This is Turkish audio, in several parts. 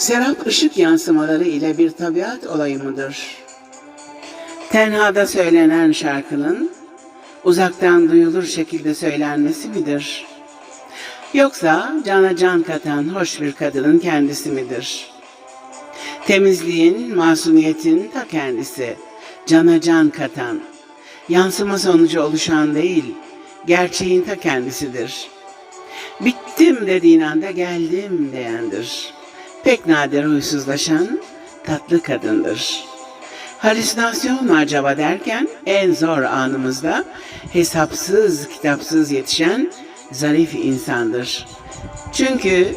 Serap ışık yansımaları ile bir tabiat olayı mıdır? Tenhada söylenen şarkının uzaktan duyulur şekilde söylenmesi midir? Yoksa cana can katan hoş bir kadının kendisi midir? Temizliğin, masumiyetin ta kendisi, cana can katan, yansıma sonucu oluşan değil, gerçeğin ta kendisidir. Bittim dediğin anda geldim diyendir. Pek nadir huysuzlaşan tatlı kadındır. Halüsinasyon mu acaba derken en zor anımızda hesapsız kitapsız yetişen zarif insandır. Çünkü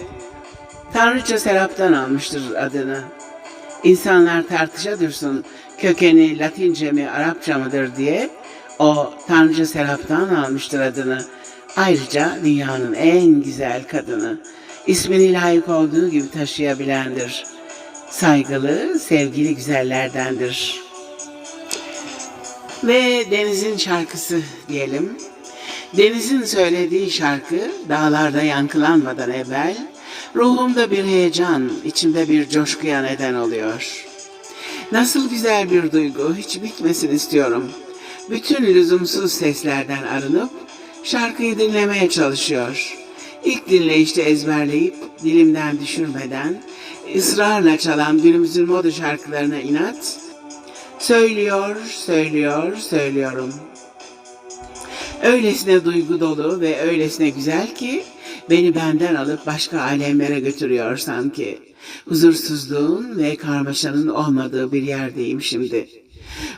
Tanrıça Serap'tan almıştır adını. İnsanlar tartışa dursun kökeni Latince mi Arapça mıdır diye o Tanrıça Serap'tan almıştır adını. Ayrıca dünyanın en güzel kadını. İsmini layık olduğu gibi taşıyabilendir. Saygılı, sevgili güzellerdendir. Ve Deniz'in şarkısı diyelim. Deniz'in söylediği şarkı dağlarda yankılanmadan evvel ruhumda bir heyecan, içimde bir coşkuya neden oluyor. Nasıl güzel bir duygu, hiç bitmesin istiyorum. Bütün lüzumsuz seslerden arınıp şarkıyı dinlemeye çalışıyor. İlk dinleyişte ezberleyip dilimden düşürmeden ısrarla çalan günümüzün moda şarkılarına inat, söylüyor, söylüyor, söylüyorum. Öylesine duygu dolu ve öylesine güzel ki beni benden alıp başka alemlere götürüyor sanki. Huzursuzluğun ve karmaşanın olmadığı bir yerdeyim şimdi.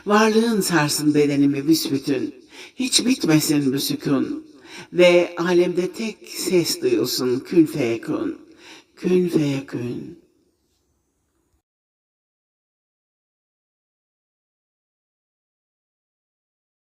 Varlığın sarsın bedenimi büsbütün. Hiç bitmesin bu sükun. Ve alemde tek ses duyulsun kün feyekun. Kün feyekun.